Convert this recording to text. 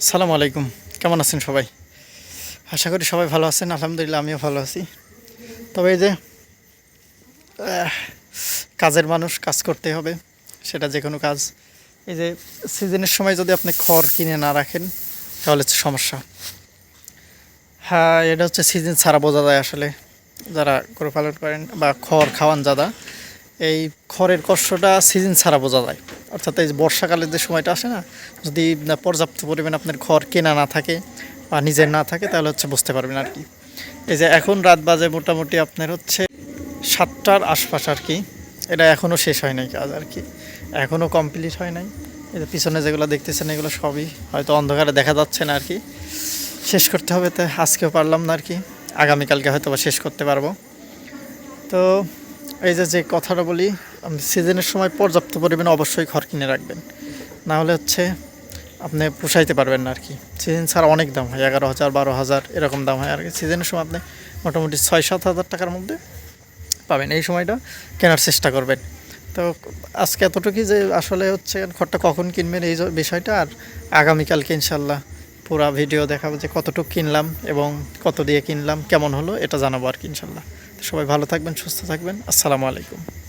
সালাম আলাইকুম। কেমন আছেন সবাই? আশা করি সবাই ভালো আছেন। আলহামদুলিল্লাহ, আমিও ভালো আছি। তবে এই যে কাজের মানুষ, কাজ করতে হবে, সেটা যে কোনো কাজ। এই যে, সিজনের সময় যদি আপনি খড় কিনে না রাখেন, তাহলে হচ্ছে সমস্যা। হ্যাঁ এটা হচ্ছে সিজন ছাড়া বোঝা যায় আসলে। যারা গরু পালন করেন বা খড় খাওয়ান যারা এই খড়ের কষ্টটা সিজন ছাড়া বোঝা যায়। অর্থাৎ এই বর্ষাকালের যে সময়টা আসে না, যদি পর্যাপ্ত পরিমাণ আপনার খড় কেনা না থাকে বা নিজের না থাকে, তাহলে হচ্ছে বুঝতে পারবেন আর কি। এই যে এখন রাত বাজে মোটামুটি আপনার হচ্ছে সাতটার আশপাশ আর কি। এটা এখনও শেষ হয় নাই কাজ আর কি। এখনও কমপ্লিট হয় নাই। এই যে পিছনে যেগুলো দেখতেছেন, এগুলো সবই হয়তো অন্ধকারে দেখা যাচ্ছে না আর কি। শেষ করতে হবে তাই আজকেও পারলাম না আর কি। আগামীকালকে হয়তো বা শেষ করতে পারব। তো এই যে যে কথাটা বলি সিজনের সময় পর্যাপ্ত পরিমাণে অবশ্যই ঘর কিনে রাখবেন। না হলে হচ্ছে আপনি পোষাইতে পারবেন না আর কি। সিজন ছাড়া অনেক দাম হয়, এগারো হাজার, বারো হাজার এরকম দাম হয় আর কি। সিজনের সময় আপনি মোটামুটি ছয় সাত হাজার টাকার মধ্যে পাবেন। এই সময়টা কেনার চেষ্টা করবেন। তো আজকে এতটুকুই যে আসলে হচ্ছে ঘরটা কখন কিনবেন এই বিষয়টা, আর আগামীকালকে ইনশাল্লাহ পুরো ভিডিও দেখাবো যে কতটুকু কিনলাম এবং কত দিয়ে কিনলাম, কেমন হলো, এটা জানাব আর কি, ইনশাল্লাহ। সবাই ভালো থাকবেন, সুস্থ থাকবেন। আসসালামু আলাইকুম।